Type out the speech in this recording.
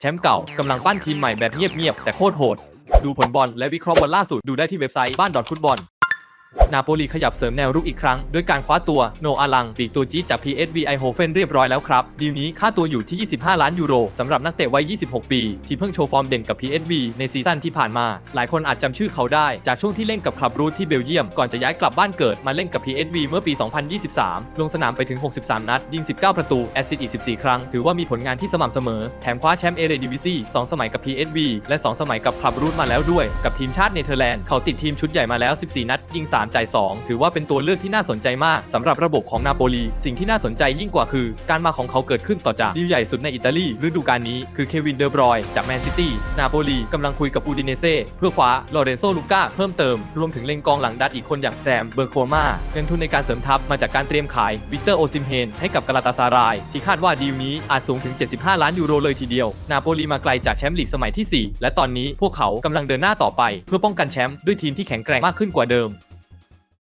แชมป์เก่ากำลังปั้นทีมใหม่แบบเงียบๆแต่โคตรโหด ดูผลบอลและวิเคราะห์บอลล่าสุดดูได้ที่เว็บไซต์บ้านดอทฟุตบอล นาโปลีขยับเสริมแนวรุกอีกครั้ง ด้วยการคว้าตัวโนอาลังปีกตัวจี๊ดจาก PSV Eindhoven เรียบร้อยแล้วครับ ดีลนี้ค่าตัวอยู่ที่ 25 ล้านยูโรสำหรับนักเตะวัย 26 ปี ที่เพิ่งโชว์ฟอร์มเด่นกับ PSV ในซีซั่นที่ผ่านมา หลายคนอาจจำชื่อเขาได้ จากช่วงที่เล่นกับคลับรูทที่เบลเยียม ก่อนจะย้ายกลับบ้านเกิดมาเล่นกับ PSV เมื่อปี 2023 ลงสนามไปถึง 63 นัด ยิง 19 ประตู แอสซิสต์อีก 14 ครั้ง ถือว่ามีผลงานที่สม่ำเสมอ แถมคว้าแชมป์เอเรดิวิซี2สมัยกับ PSV และ 2 สมัยกับคลับรูทมาแล้วด้วย กับทีมชาติเนเธอร์แลนด์เขาติดทีมชุดใหญ่มาแล้ว 14 นัดยิง 3จ่าย 2 ถือว่าเป็นตัวเลือกที่น่าสนใจมากสำหรับระบบของนาโปลี สิ่งที่น่าสนใจยิ่งกว่าคือ การมาของเขาเกิดขึ้นต่อจากดีลใหญ่สุดในอิตาลีฤดูกาลนี้คือเควินเดอร์บรอยจากแมนซิตี้นาโปลีกำลังคุยกับอูดิเนเซ่เพื่อคว้าลอเรนโซลูก้าเพิ่มเติม รวมถึงเล็งกองหลังดัดอีกคนอย่างแซมเบอร์โคมาเงินทุนในการเสริมทัพมาจากการเตรียมขายวิกเตอร์โอซิมเฮนให้กับกาลาตาซาราย ที่คาดว่าดีลนี้อาจสูงถึง 75 ล้านยูโรเลยทีเดียว นาโปลีมาไกลจากแชมป์ลีกสมัยที่ 4 และตอนนี้พวกเขากำลังเดินหน้าต่อไป เพื่อป้องกันแชมป์ด้วยทีมที่แข็งแกร่งมากขึ้นกว่าเดิม